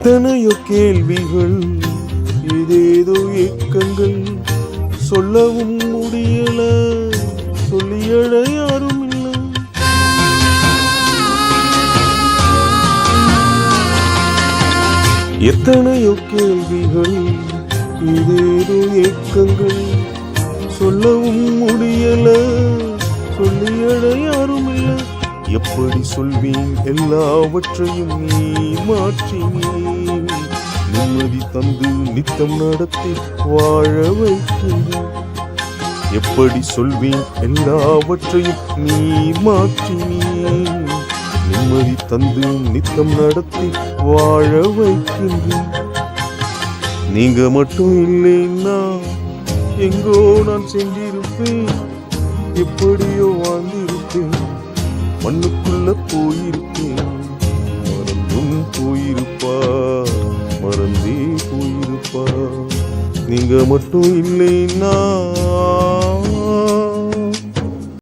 எத்தனையோ கேள்விகள் இதேதோ இயக்கங்கள் சொல்லவும் முடியல சொல்லியழ யாரும் இல்லை. எத்தனையோ கேள்விகள் இதேதோ இயக்கங்கள் சொல்லவும் முடியல சொல்லியழ யாரும் இல்லை. எப்படி சொல்வீன்? எல்லாவற்றையும் நீ மாற்றினேன். நிம்மதி தந்து நித்தம் நடத்தி வாழ வைக்கிறேன் எப்படி சொல்வேன்? எல்லாவற்றையும் நீ மாற்றினேன். நிம்மதி தந்து நித்தம் நடத்தி வாழ வைக்கின்றேன். நீங்க மட்டும் இல்லைன்னா எங்கோ நான் சென்றிருப்பேன். எப்படியோ வாழ்ந்திருப்பேன் மண்ணுக்குள்ள போயிருப்பேன் மறந்தும் போயிருப்பா. மறந்தே போயிருப்பா. நீங்க மட்டும் இல்லைன்னா